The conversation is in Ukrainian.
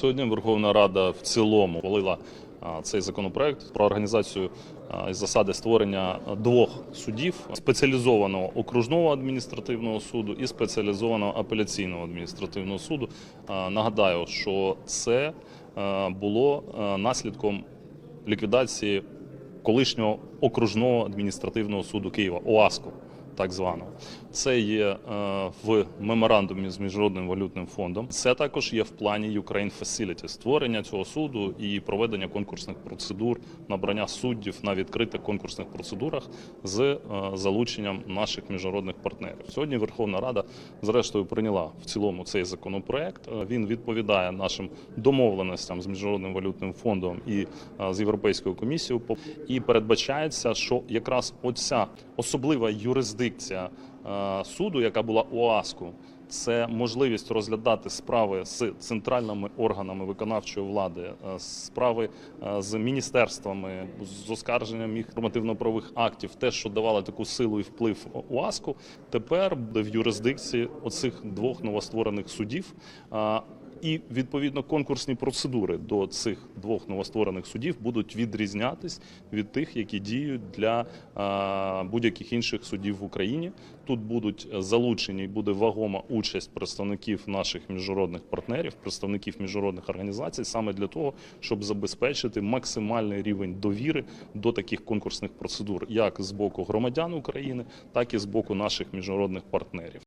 Сьогодні Верховна Рада в цілому ухвалила цей законопроект про організацію і засади створення двох судів спеціалізованого окружного адміністративного суду і спеціалізованого апеляційного адміністративного суду. Нагадаю, що це було наслідком ліквідації колишнього окружного адміністративного суду Києва ОАСКО, так званого. Це є е, в меморандумі з міжнародним валютним фондом. Це також є в плані Ukraine Facility, створення цього суду і проведення конкурсних процедур, набрання суддів на відкритих конкурсних процедурах з е, залученням наших міжнародних партнерів. Сьогодні Верховна Рада, зрештою, прийняла в цілому цей законопроект. Е, Він відповідає нашим домовленостям з міжнародним валютним фондом і з Європейською комісією. І передбачається, що якраз оця особлива юрисдикція е, суду, яка була у ОАСКу, це можливість розглядати справи з центральними органами виконавчої влади, е, справи е, з міністерствами, з оскарженням їх нормативно-правових актів, те, що давало таку силу і вплив ОАСКу, тепер буде в юрисдикції оцих двох новостворених судів. І відповідно конкурсні процедури до цих двох новостворених судів будуть відрізнятись від тих, які діють для е, будь-яких інших судів в Україні. Тут будуть залучені, буде вагома участь представників наших міжнародних партнерів, представників міжнародних організацій, саме для того, щоб забезпечити максимальний рівень довіри до таких конкурсних процедур, як з боку громадян України, так і з боку наших міжнародних партнерів.